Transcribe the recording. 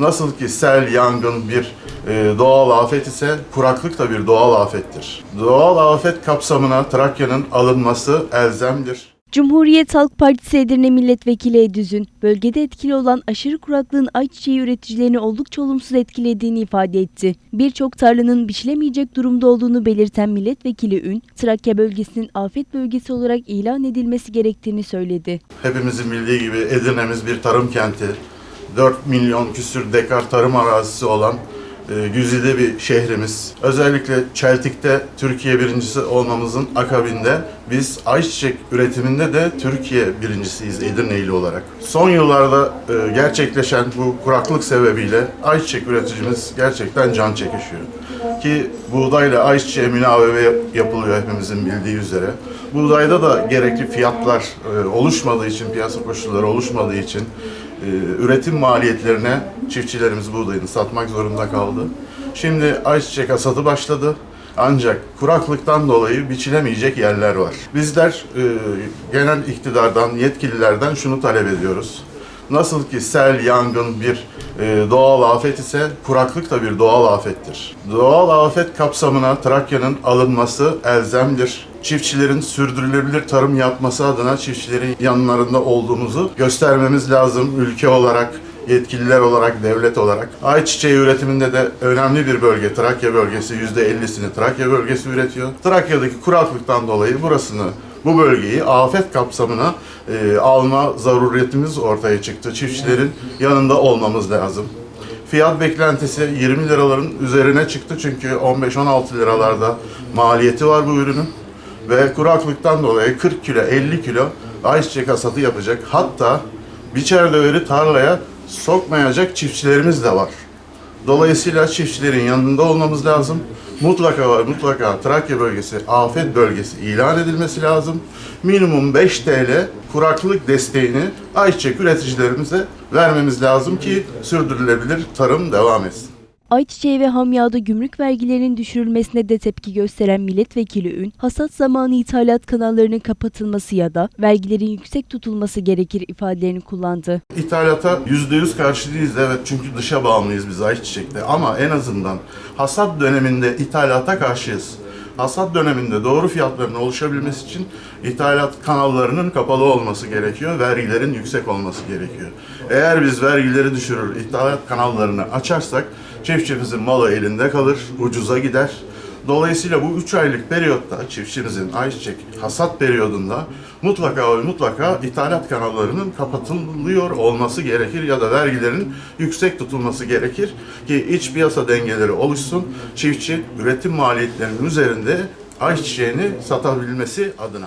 Nasıl ki sel, yangın bir e, doğal afet ise kuraklık da bir doğal afettir. Doğal afet kapsamına Trakya'nın alınması elzemdir. Cumhuriyet Halk Partisi Edirne Milletvekili Edüz'ün bölgede etkili olan aşırı kuraklığın ayçiçeği üreticilerini oldukça olumsuz etkilediğini ifade etti. Birçok tarlanın biçilemeyecek durumda olduğunu belirten milletvekili Ün, Trakya bölgesinin afet bölgesi olarak ilan edilmesi gerektiğini söyledi. Hepimizin bildiği gibi Edirne'miz bir tarım kenti. 4 milyon küsür dekar tarım arazisi olan e, güzide bir şehrimiz. Özellikle Çeltik'te Türkiye birincisi olmamızın akabinde biz ayçiçek üretiminde de Türkiye birincisiyiz Edirne'li olarak. Son yıllarda e, gerçekleşen bu kuraklık sebebiyle ayçiçek üreticimiz gerçekten can çekişiyor. Ki buğdayla ayçiçeğe münavebe yapılıyor hepimizin bildiği üzere. Buğdayda da gerekli fiyatlar e, oluşmadığı için, piyasa koşulları oluşmadığı için üretim maliyetlerine çiftçilerimiz buğdayını satmak zorunda kaldı. Şimdi ayçiçek hasadı başladı. Ancak kuraklıktan dolayı biçilemeyecek yerler var. Bizler e, genel iktidardan, yetkililerden şunu talep ediyoruz. Nasıl ki sel, yangın bir e, doğal afet ise kuraklık da bir doğal afettir. Doğal afet kapsamına Trakya'nın alınması elzemdir. Çiftçilerin sürdürülebilir tarım yapması adına çiftçilerin yanlarında olduğumuzu göstermemiz lazım ülke olarak, yetkililer olarak, devlet olarak. Ayçiçeği üretiminde de önemli bir bölge Trakya bölgesi %50'sini Trakya bölgesi üretiyor. Trakya'daki kuraklıktan dolayı burasını bu bölgeyi afet kapsamına e, alma zaruriyetimiz ortaya çıktı. Çiftçilerin yanında olmamız lazım. Fiyat beklentisi 20 liraların üzerine çıktı çünkü 15-16 liralarda maliyeti var bu ürünün. Ve kuraklıktan dolayı 40 kilo 50 kilo ayçiçek hasadı yapacak. Hatta biçer döveri tarlaya sokmayacak çiftçilerimiz de var. Dolayısıyla çiftçilerin yanında olmamız lazım. Mutlaka ve mutlaka Trakya bölgesi afet bölgesi ilan edilmesi lazım. Minimum 5 TL kuraklık desteğini ayçiçek üreticilerimize vermemiz lazım ki sürdürülebilir tarım devam etsin. Ayçiçeği ve hamyada gümrük vergilerinin düşürülmesine de tepki gösteren milletvekili Ün, hasat zamanı ithalat kanallarının kapatılması ya da vergilerin yüksek tutulması gerekir ifadelerini kullandı. İthalata %100 karşı değiliz evet çünkü dışa bağımlıyız biz ayçiçekte ama en azından hasat döneminde ithalata karşıyız. Hasat döneminde doğru fiyatların oluşabilmesi için ithalat kanallarının kapalı olması gerekiyor, vergilerin yüksek olması gerekiyor. Eğer biz vergileri düşürür, ithalat kanallarını açarsak çiftçimizin malı elinde kalır, ucuza gider. Dolayısıyla bu 3 aylık periyotta çiftçimizin ayçiçek hasat periyodunda mutlaka ve mutlaka ithalat kanallarının kapatılıyor olması gerekir ya da vergilerin yüksek tutulması gerekir ki iç piyasa dengeleri oluşsun. Çiftçi üretim maliyetlerinin üzerinde ayçiçeğini satabilmesi adına.